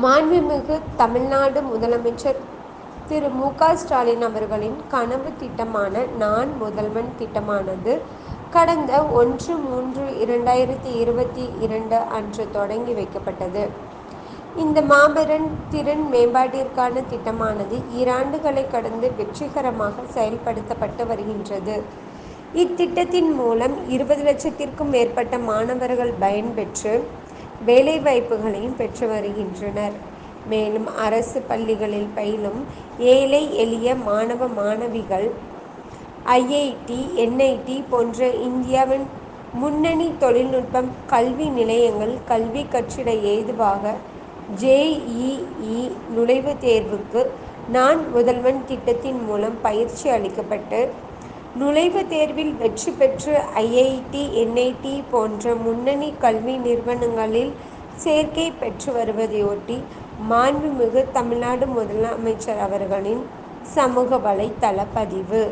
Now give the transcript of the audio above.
மாண்புமிகு தமிழ்நாடு முதலமைச்சர் திரு மு க ஸ்டாலின் அவர்களின் கனவு திட்டமான நான் முதல்வன் திட்டமானது கடந்த ஒன்று மூன்று இரண்டாயிரத்தி இருபத்தி இரண்டு அன்று தொடங்கி வைக்கப்பட்டது. இந்த மாபெரும் திறன் மேம்பாட்டிற்கான திட்டமானது ஈராண்டுகளை கடந்து வெற்றிகரமாக செயல்படுத்தப்பட்டு வருகின்றது. இத்திட்டத்தின் மூலம் இருபது லட்சத்திற்கும் மேற்பட்ட மாணவர்கள் பயன்பெற்று வேலைவாய்ப்புகளையும் பெற்று வருகின்றனர். மேலும் அரசு பள்ளிகளில் பயிலும் ஏழை எளிய மாணவ மாணவிகள் ஐஐடி என்ஐடி போன்ற இந்தியாவின் முன்னணி தொழில்நுட்பம் கல்வி நிலையங்கள் கல்வி கற்றிட ஏதுவாக ஜேஇஇ நுழைவுத் தேர்வுக்கு நான் முதல்வன் திட்டத்தின் மூலம் பயிற்சி அளிக்கப்பட்டு நுழைவுத் தேர்வில் வெற்றி பெற்று ஐஐடி என்ஐடி போன்ற முன்னணி கல்வி நிறுவனங்களில் சேர்க்கை பெற்று வருவதையொட்டி மாண்புமிகு தமிழ்நாடு முதலமைச்சர் அவர்களின் சமூக வலைதள பதிவு.